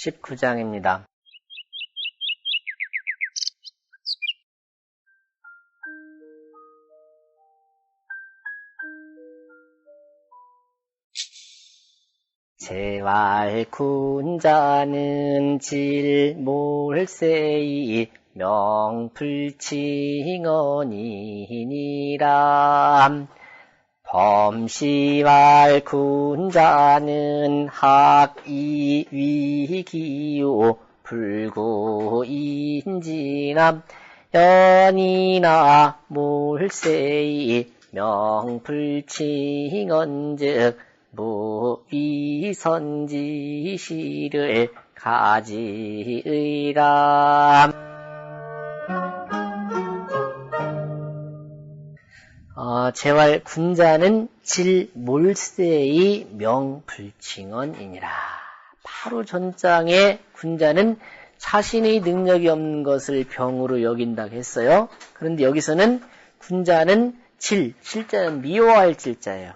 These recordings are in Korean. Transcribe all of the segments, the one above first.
19장입니다. 재활군자는 질몰세이 명불칭언이니라 범시왈 군자는 학이 위기요. 불구인지남 연이나 몰세이 명불칭언즉 무위선지시를 가지의라 어, 재활 군자는 질 몰세의 명불칭언이니라. 바로 전장의 군자는 자신의 능력이 없는 것을 병으로 여긴다고 했어요. 그런데 여기서는 군자는 질, 실자는 미워할 질자예요.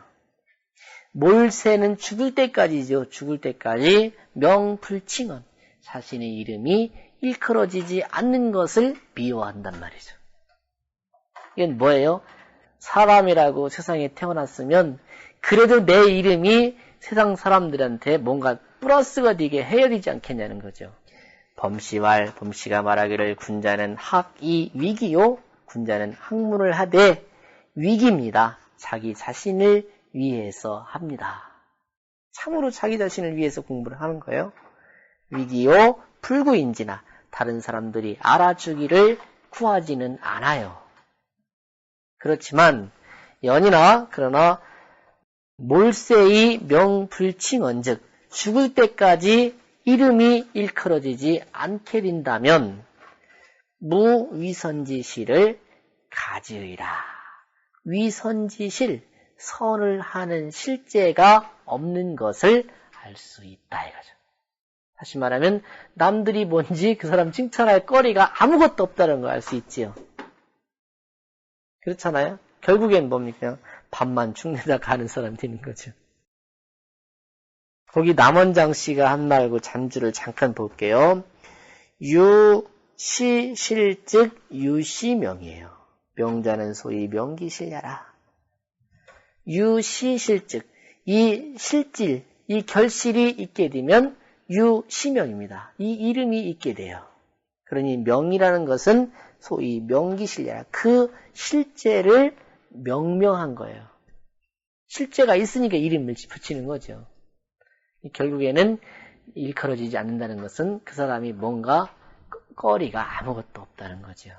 몰세는 죽을 때까지죠. 죽을 때까지 명불칭언. 자신의 이름이 일컬어지지 않는 것을 미워한단 말이죠. 이건 뭐예요? 사람이라고 세상에 태어났으면 그래도 내 이름이 세상 사람들한테 뭔가 플러스가 되게 해야 되지 않겠냐는 거죠. 범시왈 범시가 말하기를 군자는 학이 위기요 군자는 학문을 하되 위기입니다. 자기 자신을 위해서 합니다. 참으로 자기 자신을 위해서 공부를 하는 거예요. 위기요 불구인지나 다른 사람들이 알아주기를 구하지는 않아요. 그렇지만 연이나 그러나 몰세의 명불칭언즉 죽을 때까지 이름이 일컬어지지 않게 된다면 무위선지시를 가지의라. 위선지실 선을 하는 실제가 없는 것을 알 수 있다 이거죠. 다시 말하면 남들이 뭔지 그 사람 칭찬할 거리가 아무것도 없다는 걸 알 수 있지요. 그렇잖아요? 결국엔 뭡니까? 밥만 축내다 가는 사람 되는 거죠. 거기 남원장 씨가 한 말고 잔주를 잠깐 볼게요. 유시실 즉 유시명이에요. 명자는 소위 명기실야라. 유시실 즉 이 실질, 이 결실이 있게 되면 유시명입니다. 이 이름이 있게 돼요. 그러니 명이라는 것은 소위 명기실례라. 그 실제를 명명한 거예요. 실제가 있으니까 이름을 붙이는 거죠. 결국에는 일컬어지지 않는다는 것은 그 사람이 뭔가 꺼리가 아무것도 없다는 거죠.